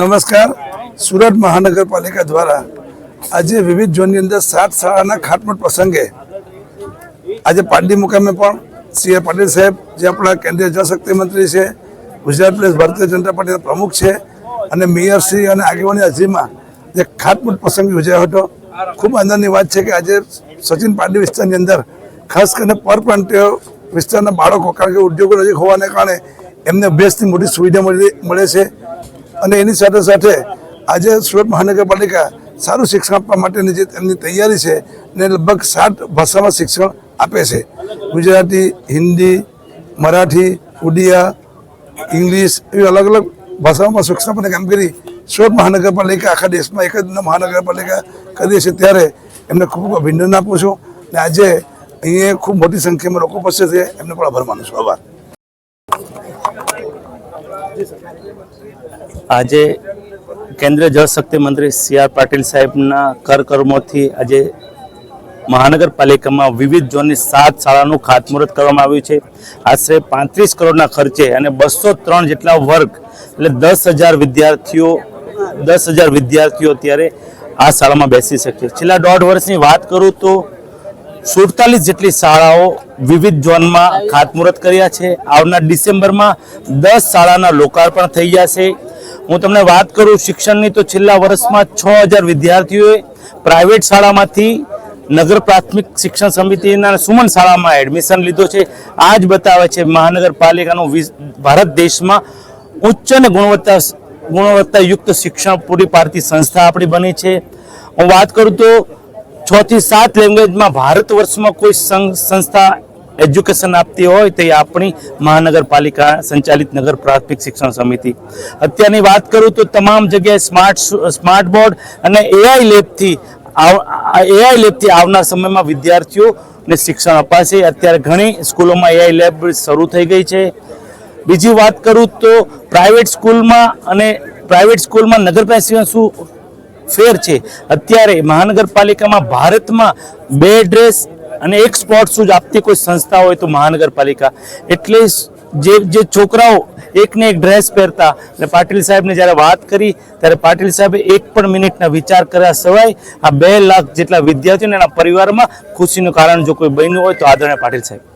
નમસ્કાર. સુરત મહાનગરપાલિકા દ્વારા આજે વિવિધ ઝોનની અંદર સાત શાળાના ખાટમટ પ્રસંગે આજે પાટડી મુકામે પણ સી આર પાટીલ સાહેબ, જે આપણા કેન્દ્રીય જળશક્તિ મંત્રી છે, ગુજરાત પ્રદેશ ભારતીય જનતા પાર્ટીના પ્રમુખ છે અને મેયરશ્રી અને આગેવાની હાજરીમાં જે ખાટમટ પ્રસંગ યોજાયો હતો. ખૂબ આનંદની વાત છે કે આજે સચિન પાટડી વિસ્તારની અંદર ખાસ કરીને પરપ્રાંતીય વિસ્તારના બાળકો, કારણ કે ઉદ્યોગો નજીક હોવાને કારણે એમને અભ્યાસની મોટી સુવિધા મળી મળે છે. અને એની સાથે સાથે આજે સુરત મહાનગરપાલિકા સારું શિક્ષણ આપવા માટેની જે એમની તૈયારી છે ને લગભગ સાત ભાષામાં શિક્ષણ આપે છે. ગુજરાતી, હિન્દી, મરાઠી, ઉડિયા, ઇંગ્લિશ એવી અલગ અલગ ભાષાઓમાં શિક્ષણ આપવાની કામગીરી સુરત મહાનગરપાલિકા આખા દેશમાં એક જ મહાનગરપાલિકા કરીએ છીએ ત્યારે એમને ખૂબ ખૂબ અભિનંદન આપું છું ને આજે અહીંયા ખૂબ મોટી સંખ્યામાં લોકો ઉપસ્થિત છે. એમને પણ આભાર માનું છું. આભાર. આજે કેન્દ્રીય જળશક્તિ મંત્રી સી આર પાટીલ સાહેબના કરકર્મોથી આજે મહાનગરપાલિકામાં વિવિધ ઝોનની સાત શાળાનું ખાતમુહૂર્ત કરવામાં આવ્યું છે. આશરે પાંત્રીસ કરોડના ખર્ચે અને બસો ત્રણ જેટલા વર્ગ, એટલે દસ હજાર વિદ્યાર્થીઓ, દસ હજાર વિદ્યાર્થીઓ અત્યારે આ શાળામાં બેસી શકે. છેલ્લા દોઢ વર્ષની વાત કરું તો સુડતાલીસ જેટલી શાળાઓ વિવિધ ઝોનમાં ખાતમુહૂર્ત કર્યા છે. આવનાર ડિસેમ્બરમાં દસ શાળાના લોકાર્પણ થઈ જશે. હું તમને વાત કરું, શિક્ષણની તો છેલ્લા વર્ષમાં છ હજાર વિદ્યાર્થીઓએ પ્રાઇવેટ શાળામાંથી નગર પ્રાથમિક શિક્ષણ સમિતિના સુમન શાળામાં એડમિશન લીધો છે. આ જ બતાવે છે મહાનગરપાલિકાનું ભારત દેશમાં ઉચ્ચ અને ગુણવત્તા ગુણવત્તાયુક્ત શિક્ષણ પૂરી પાડતી સંસ્થા આપણી બની છે. હું વાત કરું તો છ થી સાત લેંગ્વેજમાં ભારત વર્ષમાં કોઈ સંસ્થા એજ્યુકેશન આપતી હોય તે આપણી મહાનગરપાલિકા સંચાલિત નગર પ્રાથમિક શિક્ષણ સમિતિ. અત્યારની વાત કરું તો તમામ જગ્યાએ સ્માર્ટ સ્માર્ટ બોર્ડ અને એઆઈ લેબથી એઆઈ લેબથી આવનાર સમયમાં વિદ્યાર્થીઓને શિક્ષણ અપાશે. અત્યારે ઘણી સ્કૂલોમાં એઆઈ લેબ શરૂ થઈ ગઈ છે. બીજી વાત કરું તો પ્રાઇવેટ સ્કૂલમાં અને પ્રાઇવેટ સ્કૂલમાં નગરપાલિકા શું ફેર છે? અત્યારે મહાનગરપાલિકામાં ભારતમાં બે ડ્રેસ અને એક સ્પોર્ટ શૂઝ આપતી કોઈ સંસ્થા હોય તો મહાનગરપાલિકા. એટલે જે જે છોકરાઓ એકને એક ડ્રેસ પહેરતા, અને પાટીલ સાહેબને જ્યારે વાત કરી, ત્યારે પાટીલ સાહેબે એક પણ મિનિટના વિચાર કર્યા સિવાય આ બે લાખ જેટલા વિદ્યાર્થીઓને એના પરિવારમાં ખુશીનું કારણ જો કોઈ બન્યું હોય તો આદરણીય પાટીલ સાહેબ.